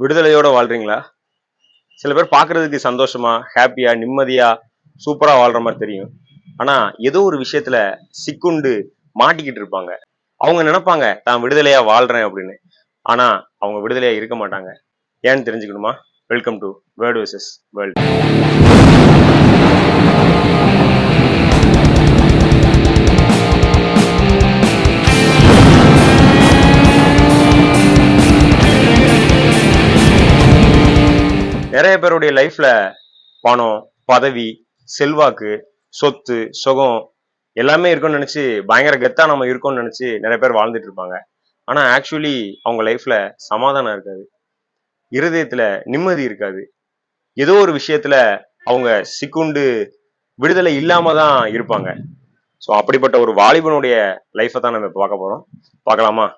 விடுதலையோட வாழ்றீங்களா? சில பேர் பார்க்கறதுக்கு சந்தோஷமா ஹாப்பியா நிம்மதியா சூப்பரா வாழ்ற மாதிரி தெரியும். ஆனா ஏதோ ஒரு விஷயத்துல சிக்குண்டு மாட்டிக்கிட்டு இருப்பாங்க. அவங்க நினைப்பாங்க தான் விடுதலையா வாழ்றேன் அப்படின்னு. ஆனா அவங்க விடுதலையா இருக்க மாட்டாங்க. ஏன்னு தெரிஞ்சுக்கணுமா? Welcome to word versus world நிறைய பேருடைய லைஃப்ல பணம் பதவி செல்வாக்கு சொத்து சுகம் எல்லாமே இருக்கும்னு நினைச்சு பயங்கர கெத்தா நம்ம இருக்கோம்னு நினைச்சு நிறைய பேர் வாழ்ந்துட்டு இருப்பாங்க. ஆனா ஆக்சுவலி அவங்க லைஃப்ல சமாதானம் இருக்காது. இருதயத்துல நிம்மதி இருக்காது. ஏதோ ஒரு விஷயத்துல அவங்க சிக்குண்டு விடுதலை இல்லாம தான் இருப்பாங்க. ஸோ அப்படிப்பட்ட ஒரு வாலிபனுடைய லைஃப்பை தான் நம்ம பார்க்க போறோம். பார்க்கலாமா?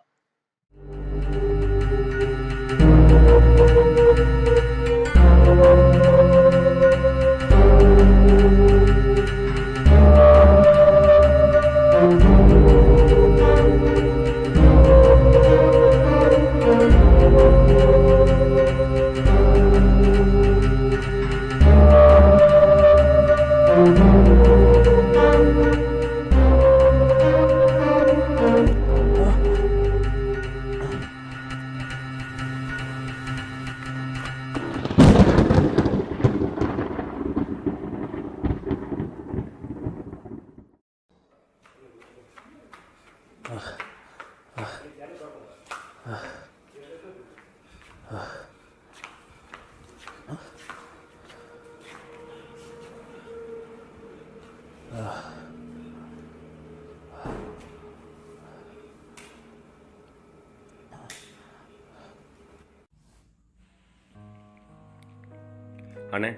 அண்ணே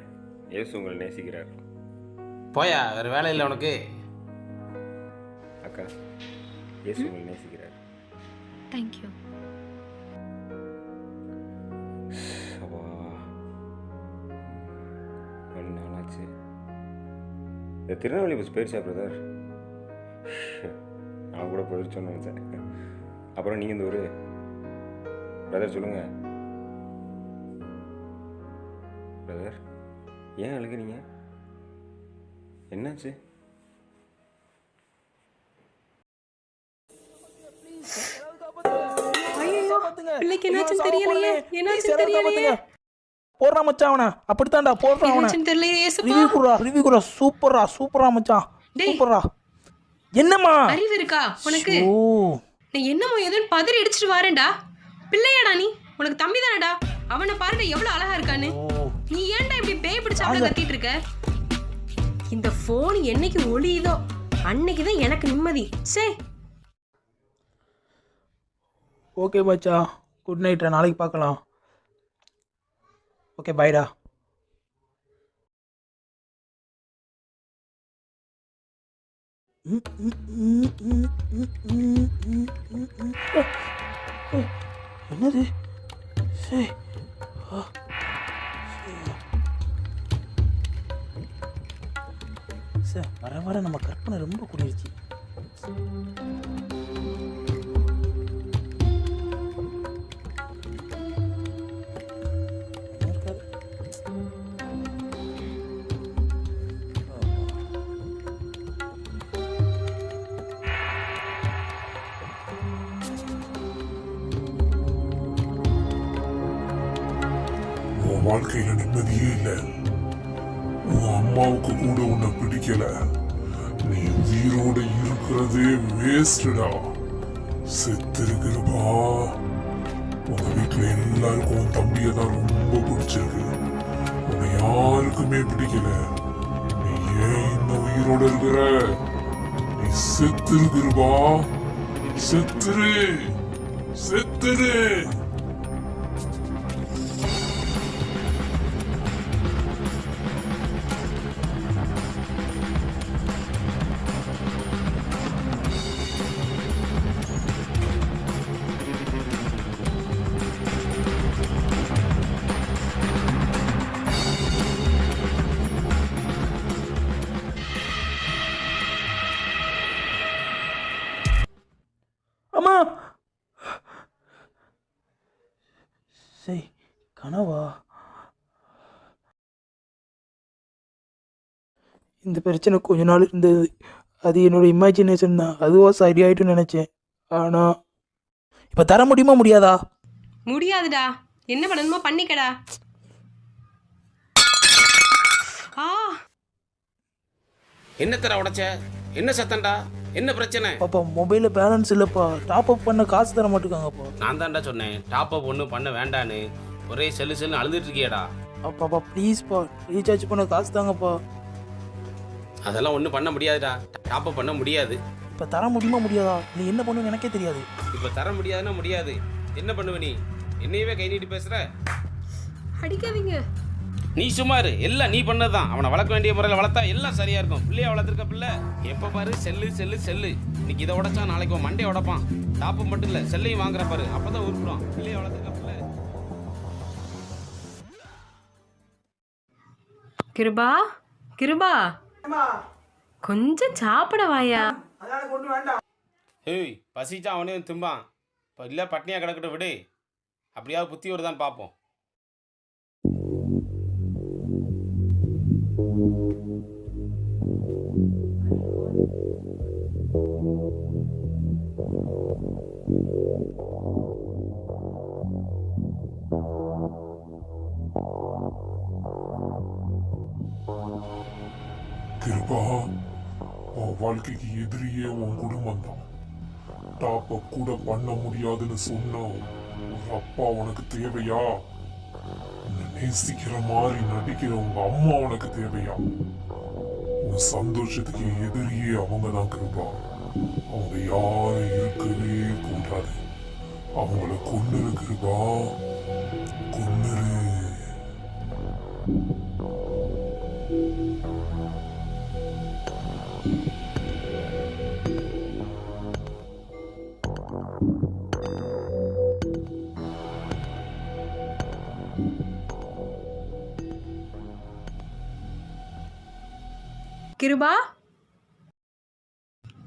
இயேசு உங்களை நேசிக்கிறார். போயா வேறு வேலை இல்லை உனக்கு. அக்கா இயேசு உங்களை நேசிக்கிறார். தேங்க்யூ அப்பா ரெண்டு நாளாச்சு இந்த திருநெல்வேலி பஸ் போயிடுச்சா பிரதர் நான் கூட போயிடுச்சோன்னு நினச்சேன். அப்புறம் நீங்கள் இந்த ஊர்? பிரதர் சொல்லுங்க. பிரதர் ஏன் அழுகுறீங்க? என்னாச்சு? ஐயோ பிள்ளைக்கு என்னாச்சுன்னு தெரியலையே. என்னாச்சுன்னு தெரியலையே. போடுறா மச்சான் அவனை. அப்படித்தான்டா போடுறான் அவனை. என்னாச்சுன்னு தெரியலையே ஏசப்பா. ரிவ்யூ குடுறா ரிவ்யூ குடுறா. சூப்பரா சூப்பரா மச்சான். டேய். சூப்பரா என்னம்மா? அறிவு இருக்கா உனக்கு? ஓ நான் என்னமோ ஏதோன்னு பதறி அடிச்சிட்டு வரேன்டா. பிள்ளையாடா நீ. உனக்கு தம்பி தானடா அவனை பாருடா எவ்வளவு அழகா இருக்கான்னு. ஓ. நீ ஏன்டா இப்படி பேய் பிடிச்ச அவள கத்திட்டு இருக்க? இந்த போன் என்னைக்கு ஒளியுதோ அன்னைக்கு தான் எனக்கு நிம்மதி. சே ஓகே மச்சா குட் நைட் நாளைக்கு பார்க்கலாம். ஓகே பாய்டா என்னது? சரி ஆ. சார் வர வர நம்ம கற்பனை ரொம்ப கூடிருச்சு இருக்காது உன் வாழ்க்கையில நிம்மதியே இல்ல உன் அம்மாவுக்கு கூட உன்னை பிடிக்கல. நீ உயிரோட இருக்கிறதே வேஸ்டடா செத்து உங்க வீட்டுல எல்லாருக்கும் உன் தம்பியை தான் ரொம்ப பிடிச்சிருக்கு. உன்னை யாருக்குமே பிடிக்கல. நீ ஏன் இந்த உயிரோட இருக்கிற? நீ செத்து செத்துரு. செத்துரு. கனவா இந்த பிரச்சனை கொஞ்ச நாள் இருந்தது. அது என்னோட இமேஜினேஷன் தான். அதுவா சரியாயிட்டுன்னு நினச்சேன். ஆனால் இப்போ தர முடியுமா முடியாதா? முடியாதுடா. என்ன பண்ணணுமோ பண்ணிக்கடா. ஆ. என்ன தர உடைச்ச? என்ன சத்தம்டா? என்ன பிரச்சனை? பாப்பா மொபைலில் பேலன்ஸ் இல்லைப்பா. டாப் அப் பண்ண காசு தர மாட்டேங்காங்கப்பா நான் தான்டா சொன்னேன். டாப் அப் ஒன்றும் பண்ண வேண்டான்னு. ஒரே செல்லு செல்லு அழுதுட்டு இருக்கியேடா. அப்பாப்பா ப்ளீஸ்ப்பா ரீசார்ஜ் பண்ண காசு தாங்கப்பா. அதெல்லாம் ஒன்றும் பண்ண முடியாதுடா. டாப் அப் பண்ண முடியாது. இப்போ தர முடியுமா முடியாதா? நீ என்ன பண்ணுன்னு எனக்கே தெரியாது. இப்போ தர முடியாதுன்னா முடியாது. என்ன பண்ணுவ நீ? என்னையவே கை நீட்டி பேசுற? அடிக்காதீங்க. நீ சும்மா இரு. எல்லாம் நீ பண்ணதுதான். அவனை வளர்க்க வேண்டிய முறையில் வளர்த்தா எல்லாம் சரியா இருக்கும். பிள்ளைய வளர்த்துருக்க பிள்ளை. எப்போ பாரு செல்லு செல்லு செல்லு. இன்னைக்கு இதை உடைச்சா நாளைக்கு உன் மண்டையை உடைப்பான். டாப்பு மட்டும் இல்லை செல்லையும் வாங்குற பாரு. அப்பதான் உருப்பிடும் பிள்ளைய வளர்த்துருக்க கிருபா கிருபா. கொஞ்சம் சாப்பிட வாயா. ஏய் பசிச்சா அவனையும் திம்பான். இப்போ இல்லை பட்னியாக கிடக்கட்டும் விடு. அப்படியாவது புத்தி வருதான்னு பார்ப்போம் கிருபா உன் வாழ்க்கைக்கு எதிரியே உன் குடும்பம் தான் டாப்ப கூட பண்ண முடியாதுன்னு சொன்ன ஒரு அப்பா உனக்கு தேவையா? நேசிக்கிற மாதிரி நடிக்கிற உங்க அம்மா உனக்கு தேவையா? உன் சந்தோஷத்துக்கு எதிரியே அவங்க தான் கிருபா. அவங்க யாரும் இருக்கவே கூடாது. அவங்கள கொண்டு கிருபா. கொன்னுரு. கிருபா?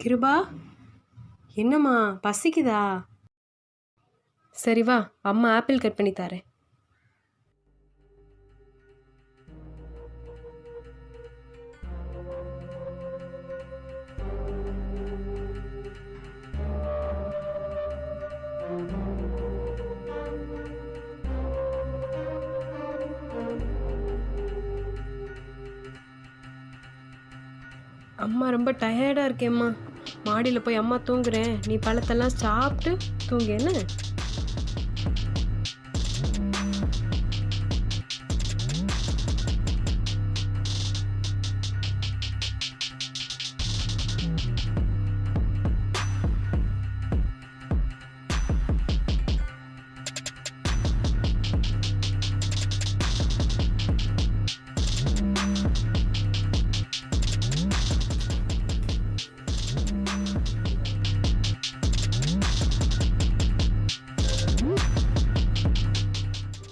கிருபா? என்னம்மா பசிக்குதா? சரி வா அம்மா ஆப்பிள் கட் பண்ணி தரேன். அம்மா ரொம்ப டயர்டாக இருக்கேம்மா. மாடியில் போய் அம்மா தூங்குறேன். நீ பழத்தெல்லாம் சாப்பிட்டு தூங்கு என்ன?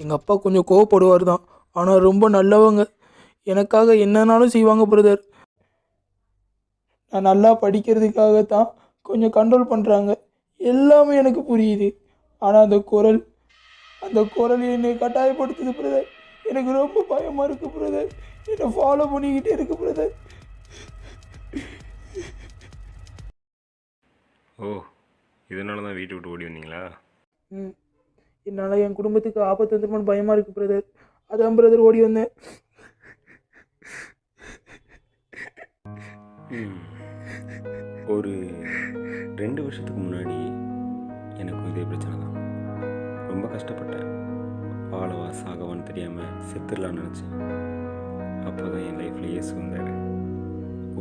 எங்கள் அப்பா கொஞ்சம் கோவப்படுவார் தான் ஆனால் ரொம்ப நல்லவங்க. எனக்காக என்னன்னாலும் செய்வாங்க பிரதர் நான் நல்லா படிக்கிறதுக்காக தான் கொஞ்சம் கண்ட்ரோல் பண்ணுறாங்க எல்லாமே எனக்கு புரியுது. ஆனால் அந்த குரல் அந்த குரல் என்னை கட்டாயப்படுத்துது பிரதர் எனக்கு ரொம்ப பயமாக இருக்குது பிரதர் என்னை ஃபாலோ பண்ணிக்கிட்டே இருக்கு பிரதர் ஓ இதனால தான் வீட்டை விட்டு ஓடி வந்தீங்களா? ம். என்னால் என் குடும்பத்துக்கு ஆபத்து வந்துருமோன்னு பயமாக இருக்குது பிரதர் அதான் பிரதர் ஓடி வந்தேன். ஒரு ரெண்டு வருஷத்துக்கு முன்னாடி எனக்கும் இதே பிரச்சனை தான். ரொம்ப கஷ்டப்பட்டேன். வாழவா சாகவான்னு தெரியாமல் செத்துடலான்னு நினச்சேன். அப்போ தான் என் லைஃப்பில் இயேசு வந்தார்.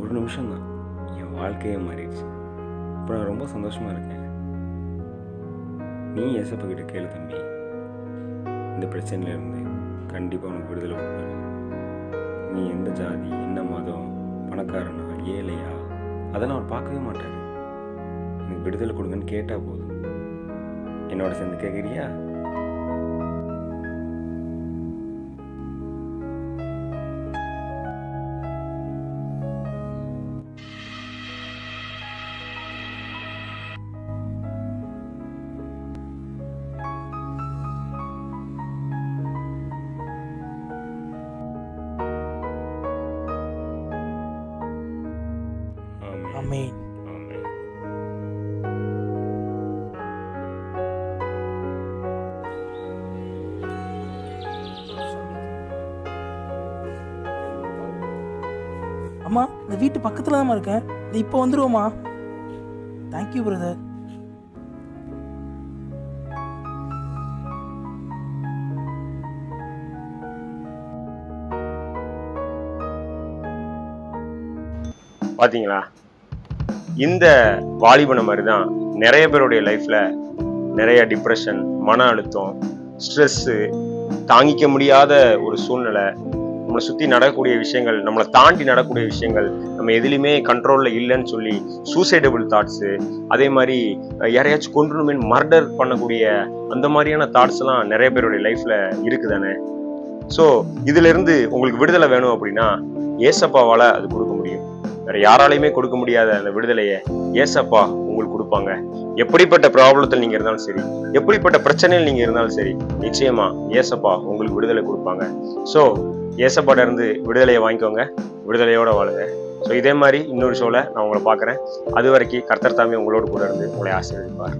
ஒரு நிமிஷம் தான் என் வாழ்க்கையே மாறிடுச்சு. இப்போ நான் ரொம்ப சந்தோஷமாக இருக்கேன். நீ எசப்பக்கிட்ட கேளு தம்பி. இந்த பிரச்சனையிலேருந்து கண்டிப்பாக உனக்கு விடுதலை கொடுப்பாரு நீ எந்த ஜாதி என்ன மதம் பணக்காரனா ஏழையா அதெல்லாம் அவர் பார்க்கவே மாட்டார். எனக்கு விடுதலை கொடுங்கன்னு கேட்டால் போதும். என்னோட சேர்ந்து கேட்குறியா ஆமேன் அம்மா இந்த வீட்டு பக்கத்தில் தான் இருக்கேன். இது இப்போ வந்துடுவோம்மா தேங்க்யூ பிரதர் பார்த்தீங்களா இந்த வாலிபனை மாதிரி தான் நிறைய பேருடைய லைஃப்ல நிறைய டிப்ரெஷன் மன அழுத்தம் ஸ்ட்ரெஸ்ஸு தாங்கிக்க முடியாத ஒரு சூழ்நிலை நம்மளை சுற்றி நடக்கக்கூடிய விஷயங்கள் நம்மளை தாண்டி நடக்கக்கூடிய விஷயங்கள் நம்ம எதுலையுமே கண்ட்ரோலில் இல்லைன்னு சொல்லி சூசைடபிள் தாட்ஸு அதே மாதிரி யாரையாச்சும் கொண்டுமே மர்டர் பண்ணக்கூடிய அந்த மாதிரியான தாட்ஸ்லாம் நிறைய பேருடைய லைஃப்பில் இருக்குதானே? ஸோ இதுலேருந்து உங்களுக்கு விடுதலை வேணும் அப்படின்னா ஏசப்பாவால் அது கொடுக்க முடியும். வேற யாராலையுமே கொடுக்க முடியாத அந்த விடுதலையை ஏசப்பா உங்களுக்கு கொடுப்பாங்க. எப்படிப்பட்ட ப்ராப்ளத்தில் நீங்க இருந்தாலும் சரி எப்படிப்பட்ட பிரச்சனையில் நீங்க இருந்தாலும் சரி நிச்சயமா ஏசப்பா உங்களுக்கு விடுதலை கொடுப்பாங்க. ஸோ ஏசப்பாட இருந்து விடுதலையை வாங்கிக்கோங்க விடுதலையோட வாழுங்க. ஸோ இதே மாதிரி இன்னொரு ஷோவில் நான் உங்களை பார்க்குறேன். அது வரைக்கும் கர்த்தர் தாமி உங்களோட கூட இருந்து உங்களை ஆசீர்வதிப்பார்.